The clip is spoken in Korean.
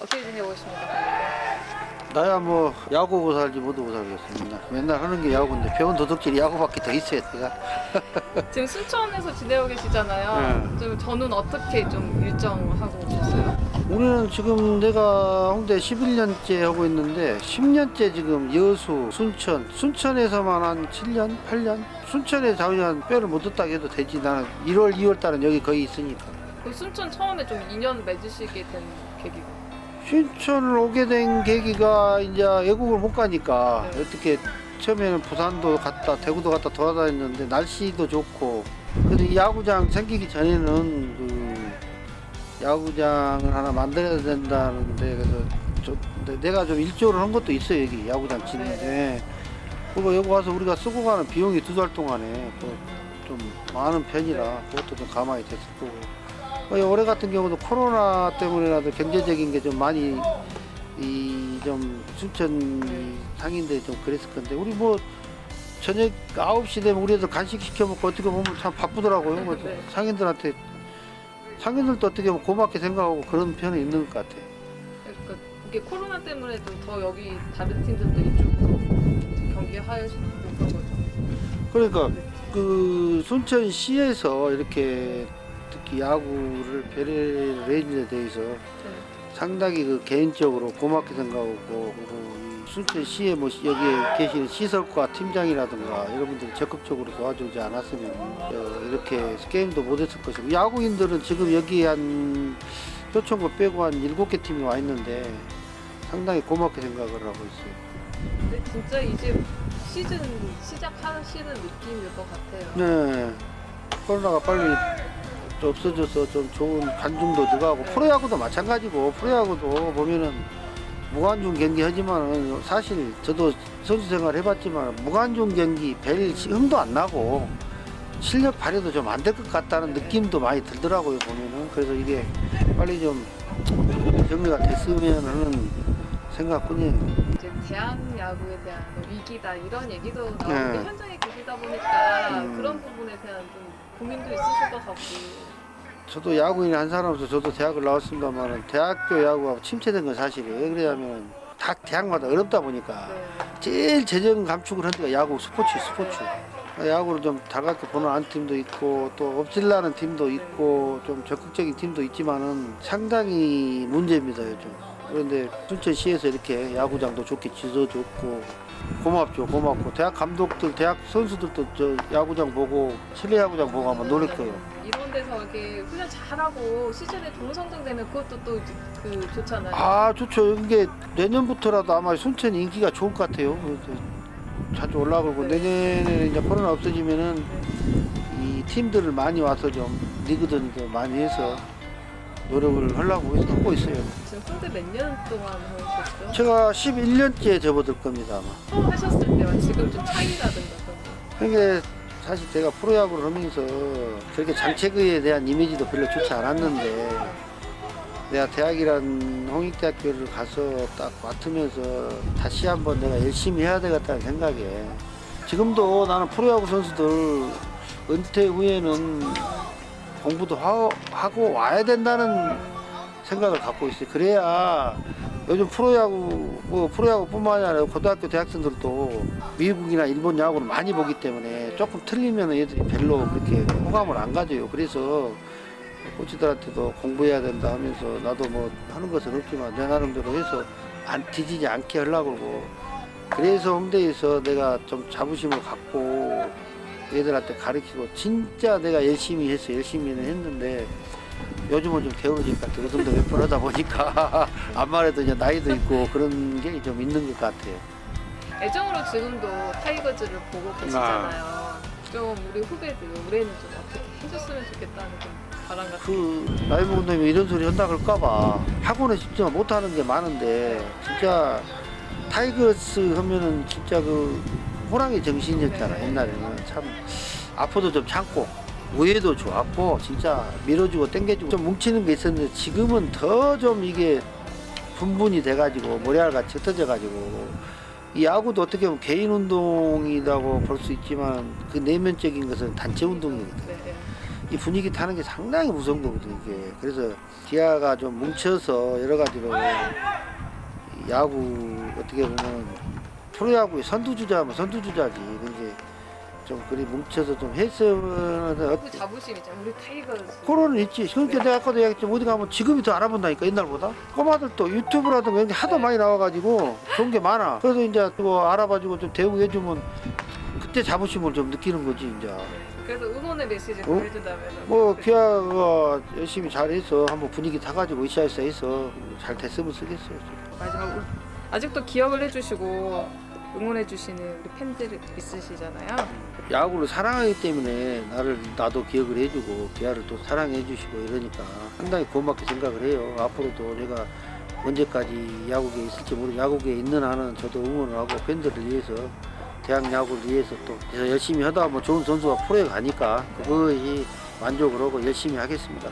어떻게 지내고 있습니까? 나야 뭐 야구고 살지 못하고 살겠어 맨날 맨날 하는 게 야구인데 배운 도둑질이 야구밖에 더 있어야 내가 지금 순천에서 지내고 계시잖아요. 네. 지금 저는 어떻게 좀 일정하고 오셨어요? 우리는 지금 내가 홍대 11년째 하고 있는데 10년째 지금 여수, 순천 순천에서만 한 7년, 8년 순천에 자우한 뼈를 못 뒀다 해도 되지 나는 1월, 2월 달은 여기 거의 있으니까 그 순천 처음에 좀 인연 맺으시게 된 계기가 순천을 오게 된 계기가 이제 외국을 못 가니까 네. 어떻게 처음에는 부산도 갔다 대구도 갔다 돌아다녔는데 날씨도 좋고 근데 이 야구장 생기기 전에는 그 야구장을 하나 만들어야 된다는데 그래서 저, 내- 내가 좀 일조를 한 것도 있어요 여기 야구장 짓는데 그리고 여기 와서 우리가 쓰고 가는 비용이 두 달 동안에 그좀 많은 편이라 그것도 좀 가만히 됐을 거고 어, 올해 같은 경우도 코로나 때문에라도 경제적인 게 좀 많이 이 좀 순천 상인들이 좀 그랬을 건데 우리 뭐 저녁 9시 되면 우리 애들 간식 시켜 먹고 어떻게 보면 참 바쁘더라고요. 뭐 네. 상인들한테 상인들도 어떻게 보면 고맙게 생각하고 그런 편이 있는 것 같아. 그러니까 이게 코로나 때문에도 더 여기 다른 팀들도 이쪽으로 경기하시고 그런 거죠. 그러니까 그 순천 시에서 이렇게 특히 야구를 해준 데 대해서 네. 상당히 그 개인적으로 고맙게 생각하고 그리고 이 순천시에 뭐 시- 여기에 계시는 시설과 팀장이라든가 여러분들이 적극적으로 도와주지 않았으면 어, 이렇게 게임도 못했을 것이고 야구인들은 지금 여기 한 효천고 빼고 한 일곱 개 팀이 와 있는데 상당히 고맙게 생각을 하고 있어요. 근데 진짜 이제 시즌 시작하시는 느낌일 것 같아요. 네. 코로나가 빨리 좀 없어져서 좀 좋은 관중도 들어가고 프로야구도 마찬가지고 프로야구도 보면은 무관중 경기 하지만은 사실 저도 선수 생활 해봤지만 무관중 경기 별 흥도 안 나고 실력 발휘도 좀 안 될 것 같다는 느낌도 많이 들더라고요 보면은 그래서 이게 빨리 좀 정리가 됐으면 하는 생각뿐이에요. 이제 대학 야구에 대한 뭐 위기다 이런 얘기도 나오는데 네. 현장에 계시다 보니까 음. 그런 부분에 대한 좀 고민도 있으실 것 같고 저도 야구인 한 사람으로서 저도 대학을 나왔습니다만 대학교 야구가 침체된 건 사실이에요. 왜 그러냐면 다 대학마다 어렵다 보니까 네. 제일 재정 감축을 한 데가 야구 스포츠 스포츠. 야구를 좀 달갑게 보는 한 팀도 있고 또 엎질라는 팀도 있고 좀 적극적인 팀도 있지만은 상당히 문제입니다 요즘. 그런데 순천시에서 이렇게 야구장도 좋게 지어줬고 고맙죠 고맙고 대학 감독들 대학 선수들도 저 야구장 보고 실내 야구장 보고 한번 노릴 거예요. 이런 데서 이렇게 훈련 잘하고 시즌에 내면 그것도 또 그 좋잖아요. 아 좋죠. 이게 내년부터라도 아마 순천이 인기가 좋을 것 같아요. 그래서 자주 올라가고 네. 내년에는 이제 코로나 없어지면은 이 팀들을 많이 와서 좀 리그들도 많이 해서 노력을 하려고 하고 있어요. 지금 홍대 몇 년 동안 하셨죠? 제가 11년째 접어들 겁니다 아마. 처음 하셨을 때와 지금 좀 차이라든가 그런. 그게 사실 제가 프로야구를 하면서 그렇게 장체크에 대한 이미지도 별로 좋지 않았는데 내가 대학이란 홍익대학교를 가서 딱 맡으면서 다시 한번 내가 열심히 해야 되겠다는 생각에 지금도 나는 프로야구 선수들 은퇴 후에는 공부도 하- 하고 와야 된다는 생각을 갖고 있어요. 그래야 요즘 프로야구 뭐 프로야구뿐만 아니라 고등학교 대학생들도 미국이나 일본 야구를 많이 보기 때문에 조금 틀리면 애들이 별로 그렇게 호감을 안 가져요. 그래서 코치들한테도 공부해야 된다 하면서 나도 뭐 하는 것은 없지만 내 나름대로 해서 안 뒤지지 않게 하려고 그러고 그래서 홍대에서 내가 좀 자부심을 갖고 애들한테 가르치고 진짜 내가 열심히 해서 열심히는 했는데 요즘은 좀 같아요. 요즘도 몇 번 하다 보니까 암말에도 이제 나이도 있고 그런 게 좀 있는 것 같아요. 애정으로 지금도 타이거즈를 보고 계시잖아요. 좀 우리 후배들 올해는 좀 어떻게 해줬으면 좋겠다는 좀 바람 같은. 그 나이 먹은 놈이 이런 소리 한다 그럴까봐 학원에 진짜 못하는 게 많은데 진짜 타이거스 하면은 진짜 그 호랑이 정신이었잖아 네. 옛날에는 참 아파도 좀 참고 우애도 좋았고 진짜 밀어주고 땡겨주고 좀 뭉치는 게 있었는데 지금은 더 좀 이게 분분이 돼가지고 머리알같이 흩어져가지고 이 야구도 어떻게 보면 개인 운동이라고 볼 수 있지만 그 내면적인 것은 단체 운동이거든. 네. 이 분위기 타는 게 상당히 무서운 거거든 이게. 그래서 기아가 좀 뭉쳐서 여러 가지로 이 야구 어떻게 보면 프로야구의 선두주자면 선두주자지. 근데 좀 그리 뭉쳐서 좀 했으면 그 자부심 있잖아. 우리 타이거즈. 그거는 있지. 그러니까 내가 아까도 얘기했지만 어디 가면 지금이 더 알아본다니까 옛날보다. 꼬마들도 유튜브라든가 이런 게 하도 많이 나와가지고 좋은 게 많아. 그래서 이제 그거 알아봐주고 좀 대우해주면 그때 자부심을 좀 느끼는 거지 이제. 그래서 응원의 메시지 어? 보내준다면. 뭐 기아가 열심히 잘해서 한번 분위기 타가지고 으쌰으쌰 해서 잘 됐으면 쓰겠어요. 마지막으로 아직도 기억을 해주시고 응원해주시는 우리 팬들 있으시잖아요. 야구를 사랑하기 때문에 나를 나도 기억을 해주고 기아를 또 사랑해주시고 이러니까 상당히 고맙게 생각을 해요. 앞으로도 내가 언제까지 야구계에 있을지 모르 야구계에 있는 한은 저도 응원을 하고 팬들을 위해서 대학 야구를 위해서 또 열심히 하다 보면 좋은 선수가 프로에 가니까 그것이 만족을 하고 열심히 하겠습니다.